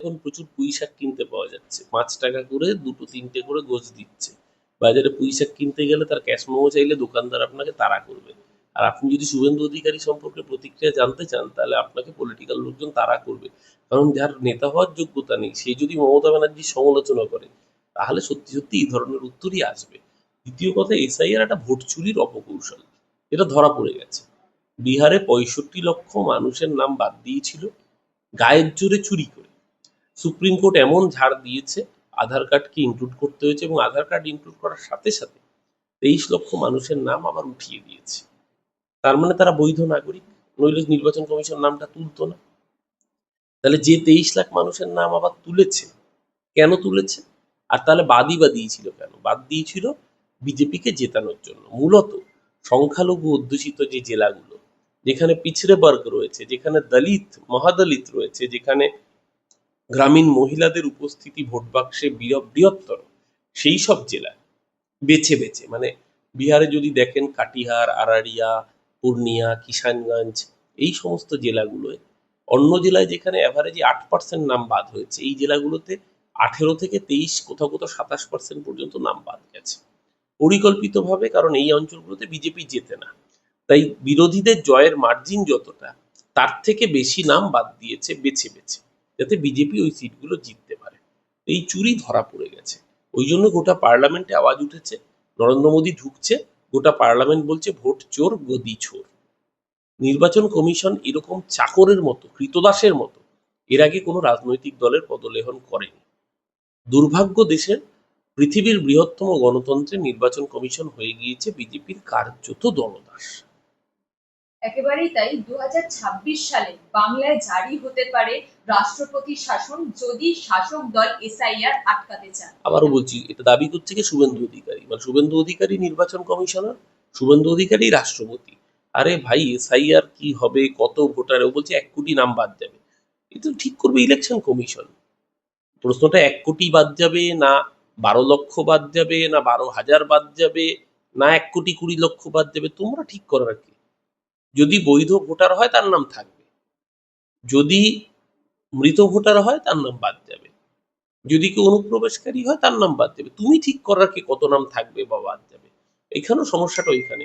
এখন প্রচুর পুঁই শাক কিনতে পাওয়া যাচ্ছে। পাঁচ টাকা করে দুটো, তিনটে করে গোছ দিচ্ছে। বাজারে পুঁই শাক কিনতে গেলে তার ক্যাশ মেমো চাইলে দোকানদার আপনাকে তাড়া করবে। আর আপনি যদি শুভেন্দু অধিকারী সম্পর্কে প্রতিক্রিয়া জানতে চান, তাহলে আপনাকে পলিটিক্যাল লোকজন তাড়া করবে। কারণ যার নেতা হওয়ার যোগ্যতা নেই, সে যদি মমতা ব্যানার্জির সমালোচনা করে, তাহলে সত্যি সত্যি এই ধরনের উত্তরই আসবে। দ্বিতীয় কথা এসআইআর একটা ভোট চুরির অপকৌশল। এটা ধরা পড়ে গেছে। বিহারে পঁয়ষট্টি লক্ষ মানুষের নাম বাদ দিয়েছিল। গায়ের জোরে চুরি করে। সুপ্রিম কোর্ট এমন ঝাড় দিয়েছে, আধার কার্ডকে ইনক্লুড করতে হয়েছে এবং আধার কার্ড ইনক্লুড করার সাথে সাথে তেইশ লক্ষ মানুষের নাম আবার উঠিয়ে দিয়েছে। তার মানে তারা বৈধ নাগরিক। নইলে নির্বাচন কমিশন নামটা তুলতো না। তাহলে যে তেইশ লাখ মানুষের নাম আবার তুলেছে, কেন তুলেছে? আর তাহলে বাদই বা দিয়েছিল কেন? বাদ দিয়েছিল বিজেপিকে জেতানোর জন্য। মূলত সংখ্যালঘু অধ্যুষিত যে জেলাগুলো, যেখানে পিছড়ে বর্গ রয়েছে, যেখানে দলিত, মহাদলিত রয়েছে, যেখানে গ্রামীণ মহিলাদের উপস্থিতি ভোট বাক্সে বৃহত্তর। সেই সব জেলা বেছে বেছে মানে বিহারে যদি দেখেন কাটিহার আরারিয়া পূর্ণিয়া, কিষানগঞ্জ, এই সমস্ত জেলাগুলোয়, অন্য জেলায় যেখানে অ্যাভারেজে আট পার্সেন্ট নাম বাদ হয়েছে, এই জেলাগুলোতে আঠেরো থেকে তেইশ, কোথাও কোথাও সাতাশ পার্সেন্ট পর্যন্ত নাম বাদ গেছে। পরিকল্পিতভাবে, কারণ এই অঞ্চলগুলোতে বিজেপি জেতে না। তাই বিরোধীদের জয়ের মার্জিন যতটা, তার থেকে বেশি নাম বাদ দিয়েছে বেছে বেছে। যাতে বিজেপি ওই সিটগুলো জিততে পারে। এই চুরি ধরা পড়ে গেছে। ওই জন্য গোটা পার্লামেন্টে আওয়াজ উঠেছে, নরেন্দ্র মোদী ঢুকছে, গোটা পার্লামেন্ট বলছে ভোট চোর, গদি চোর। নির্বাচন কমিশন এরকম চাকরের মতো, কৃতদাসের মতো, এর আগে কোনো রাজনৈতিক দলের পদলেহন করেনি। দুর্ভাগ্য দেশের পৃথিবীর বৃহত্তম গণতন্ত্রে নির্বাচন কমিশন হয়ে গিয়েছে বিজেপির কার্যত দলদাস। একেবারেই তাই দু হাজার ছাব্বিশ সালে বাংলায় জারি হতে পারে রাষ্ট্রপতি শাসন যদি শাসক দল এসআইআর আটকাতে চান আবারও বলছি, এটা দাবি করছে কি শুভেন্দু অধিকারী? মানে শুভেন্দু অধিকারী নির্বাচন কমিশনার, শুভেন্দু অধিকারী রাষ্ট্রপতি। আরে ভাই, এসআইআর কি হবে, কত ভোটার, ও বলছে এক কোটি নাম বাদ যাবে। এটা ঠিক করবে ইলেকশন কমিশন। প্রশ্নটা এক কোটি বাদ যাবে, না বারো লক্ষ বাদ যাবে, না বারো হাজার বাদ যাবে, না এক কোটি কুড়ি লক্ষ বাদ যাবে, তোমরা ঠিক করার কি। যদি বৈধ ভোটার হয়, তার নাম থাকবে। যদি মৃত ভোটার হয়, তার নাম বাদ যাবে। যদি কেউ অনুপ্রবেশকারী হয়, তার নাম বাদ যাবে। তুমি ঠিক করার কি কত নাম থাকবে বা বাদ যাবে? এখানেও সমস্যাটা ওইখানে।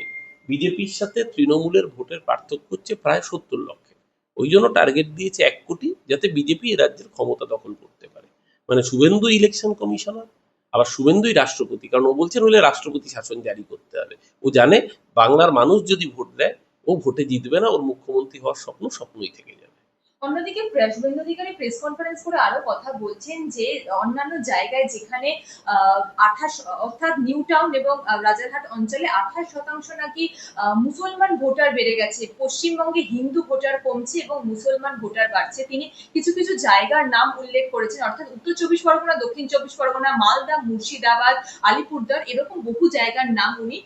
বিজেপির সাথে তৃণমূলের ভোটের পার্থক্য হচ্ছে প্রায় সত্তর লক্ষের ওই জন্য টার্গেট দিয়েছে এক কোটি, যাতে বিজেপি এ রাজ্যের ক্ষমতা দখল করতে পারে। মানে শুভেন্দু ইলেকশন কমিশনার, আবার শুভেন্দুই রাষ্ট্রপতি। কারণ ও বলছে নইলে রাষ্ট্রপতি শাসন জারি করতে হবে। ও জানে, বাংলার মানুষ যদি ভোট দেয় ও ভোটে জিতবে না ওর মুখ্যমন্ত্রী হওয়ার স্বপ্ন স্বপ্নই থেকে যাবে অন্যদিকে শুভেন্দু অধিকারী প্রেস কনফারেন্স করে আরও কথা বলছেন যে, অন্যান্য জায়গায় যেখানে আঠাশ অর্থাৎ নিউ টাউন এবং রাজারহাট অঞ্চলে আঠাশ শতাংশ নাকি মুসলমান ভোটার বেড়ে গেছে। পশ্চিমবঙ্গে হিন্দু ভোটার কমছে এবং মুসলমান ভোটার বাড়ছে। তিনি কিছু কিছু জায়গার নাম উল্লেখ করেছেন। অর্থাৎ উত্তর চব্বিশ পরগনা, দক্ষিণ চব্বিশ পরগনা, মালদা, মুর্শিদাবাদ, আলিপুরদুয়ার এরকম বহু জায়গার নাম উনি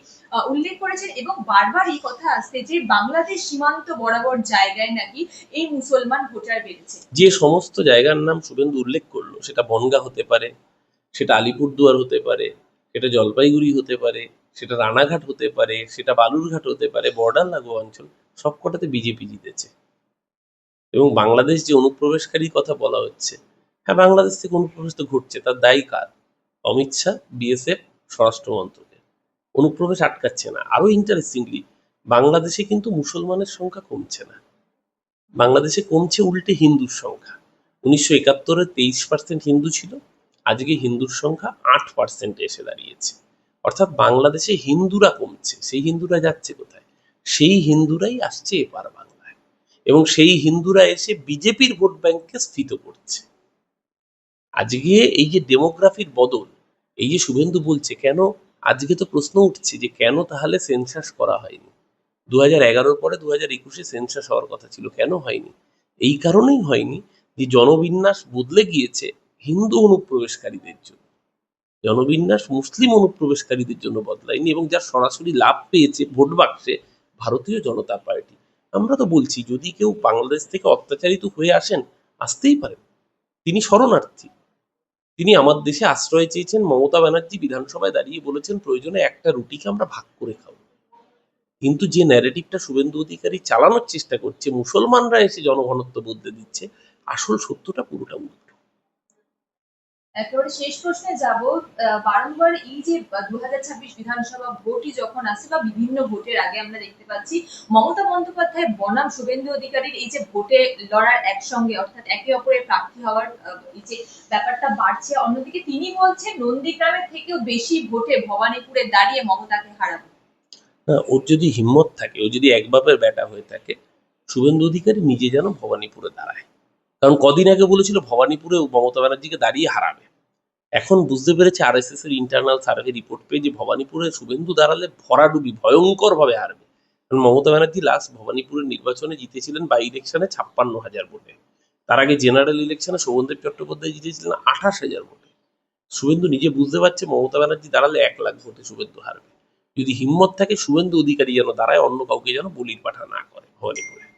উল্লেখ করেছেন এবং বারবার এই কথা আসছে যে, বাংলাদেশ সীমান্ত বরাবর জায়গায় নাকি এই মুসলমান ভোটার বেড়েছে যে সমস্ত জায়গার নাম শুভেন্দু উল্লেখ করল, সেটা বনগা হতে পারে, সেটা আলিপুরদুয়ার হতে পারে, সেটা জলপাইগুড়ি হতে পারে, সেটা রানাঘাট হতে পারে, সেটা বালুরঘাট হতে পারে, বর্ডার লাগোয়া অঞ্চল সবকটাতে বিজেপি জিতেছে। এবং বাংলাদেশ যে অনুপ্রবেশকারীর কথা বলা হচ্ছে হ্যাঁ বাংলাদেশ থেকে অনুপ্রবেশ তো ঘটছে, তার দায়ী কার? অমিত শাহ, বিএসএফ, স্বরাষ্ট্র মন্ত্রকের। অনুপ্রবেশ আটকাচ্ছে না। আরও ইন্টারেস্টিংলি বাংলাদেশে কিন্তু মুসলমানের সংখ্যা কমছে না। বাংলাদেশে কমছে উল্টে হিন্দুর সংখ্যা। উনিশশো একাত্তরে তেইশ পার্সেন্ট হিন্দু ছিল, আজকে হিন্দুর সংখ্যা আট পার্সেন্টে এসে দাঁড়িয়েছে। অর্থাৎ বাংলাদেশে হিন্দুরা কমছে, সেই হিন্দুরা যাচ্ছে কোথায়? সেই হিন্দুরাই আসছে এপার বাংলায়। এবং সেই হিন্দুরা এসে বিজেপির ভোট ব্যাংককে স্থিত করছে। আজকে এই যে ডেমোগ্রাফির বদল, এই যে শুভেন্দু বলছে, কেন? আজকে তো প্রশ্ন উঠছে যে কেন তাহলে সেন্সাস করা হয়নি? দু হাজার এগারোর পরে দু হাজার একুশে সেন্সাস হওয়ার কথা ছিল। কেন হয়নি? এই কারণেই হয়নি যে জনবিন্যাস বদলে গিয়েছে হিন্দু অনুপ্রবেশকারীদের জন্য। জনবিন্যাস মুসলিম অনুপ্রবেশকারীদের জন্য বদলায়নি এবং যার সরাসরি লাভ পেয়েছে ভোট বাক্সে ভারতীয় জনতা পার্টি। আমরা তো বলছি, যদি কেউ বাংলাদেশ থেকে অত্যাচারিত হয়ে আসেন, আসতেই পারেন তিনি শরণার্থী। তিনি আমার দেশে আশ্রয় চেয়েছেন। মমতা ব্যানার্জি বিধানসভায় দাঁড়িয়ে বলেছেন, প্রয়োজনে একটা রুটিকে আমরা ভাগ করে খাব। কিন্তু যে ন্যারেটিভটা শুভেন্দু অধিকারী চালানোর চেষ্টা করছে, মুসলমানরা এসে জনঘনত্ব বদলে দিচ্ছে, আসল সত্যটা পুরোটা উল্টো। একেবারে শেষ প্রশ্নে যাব বারংবার এই যে দু হাজার ছাব্বিশ বিধানসভা ভোটই যখন আসে, বা, বিভিন্ন ভোটের আগে আমরা দেখতে পাচ্ছি, মমতা বন্দ্যোপাধ্যায় বনাম শুভেন্দু অধিকারীর এই যে ভোটে লড়ার একসঙ্গে, অর্থাৎ একে অপরের প্রার্থী হওয়ার এই যে ব্যাপারটা বাড়ছে, অন্যদিকে তিনি বলছেন, নন্দীগ্রামের থেকেও বেশি ভোটে ভবানীপুরে দাঁড়িয়ে মমতাকে হারাবে। না, ওর যদি হিম্মত থাকে ও যদি এক বাপের ব্যাটা হয়ে থাকে শুভেন্দু অধিকারী নিজে যেন ভবানীপুরে দাঁড়ায়। কারণ কদিন আগে বলেছিল ভবানীপুরে মমতা ব্যানার্জিকে দাঁড়িয়ে হারাবে। এখন বুঝতে পেরেছে আর এর ইন্টারনাল সার্ভে রিপোর্ট পেয়ে যে ভবানীপুরে শুভেন্দু দাঁড়ালে ভরাডুবি ভয়ঙ্কর ভাবে হারবে। কারণ মমতা ব্যানার্জি লাস্ট ভবানীপুরের নির্বাচনে জিতেছিলেন বাই ইলেকশনে ছাপ্পান্ন হাজার ভোটে। তার আগে জেনারেল ইলেকশনে শোভনদেব চট্টোপাধ্যায় জিতেছিলেন আঠাশ হাজার ভোটে। শুভেন্দু নিজে বুঝতে পারছে মমতা ব্যানার্জি দাঁড়ালে এক লাখ ভোটে শুভেন্দু হারবে। যদি হিম্মত থাকে, শুভেন্দু অধিকারী যেন দাঁড়ায়, অন্য কাউকে যেন বলির পাঠা না করে। ভবানীপুরে